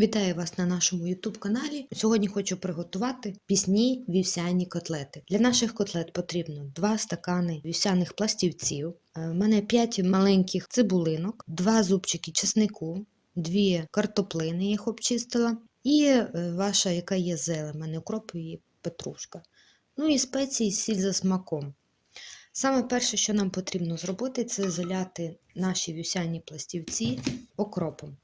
Вітаю вас на нашому YouTube каналі. Сьогодні хочу приготувати пісні вівсяні котлети. Для наших котлет потрібно 2 стакани вівсяних пластівців. е, У мене 5 маленьких цибулинок, 2 зубчики чеснику, 2 картоплини, їх обчистила, і е, ваша, яка є зелень, у мене укроп і петрушка. Ну і спеції, сіль за смаком. Саме перше, що нам потрібно зробити, це заляти наші вівсяні пластівці окропом.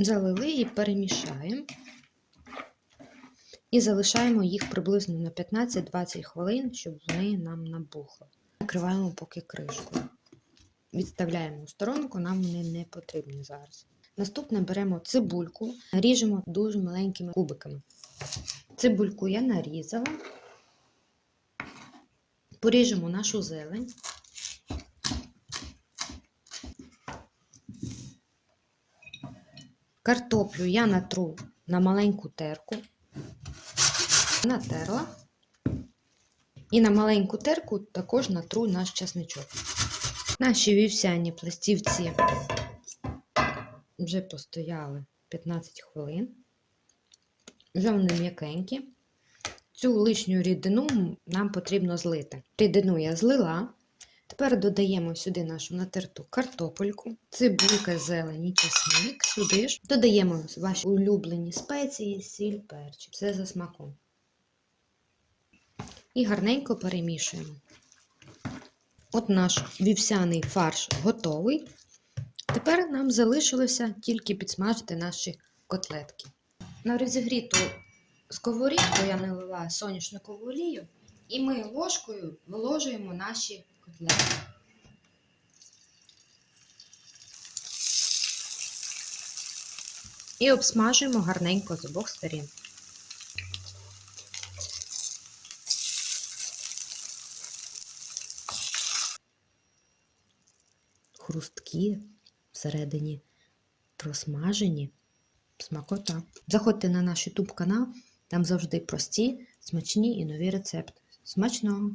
Залили і перемішаємо. І залишаємо їх приблизно на 15-20 хвилин, щоб вони нам набухли. Накриваємо поки кришкою. Відставляємо в сторонку, нам вони не потрібні зараз. Наступне беремо цибульку, ріжемо дуже маленькими кубиками. Цибульку я нарізала. Поріжемо нашу зелень. Картоплю я натру на маленьку терку. Натерла. І на маленьку терку також натру наш часничок. Наші вівсяні пластівці вже постояли 15 хвилин. Вже вони м'якенькі. Цю лишню рідину нам потрібно злити. Рідину я злила. Тепер додаємо сюди нашу натерту картопельку, цибулька, зелені, чесник. Сюди ж додаємо ваші улюблені спеції, сіль, перчик. Все за смаком. І гарненько перемішуємо. От наш вівсяний фарш готовий. Тепер нам залишилося тільки підсмажити наші котлетки. На розігріту сковорідку я налила соняшникову олію, і ми ложкою виложуємо наші котлети. І обсмажуємо гарненько з обох сторін. Хрусткі всередині просмажені. Смакота. Заходьте на наш YouTube канал, там завжди прості, смачні і нові рецепти. Смачного!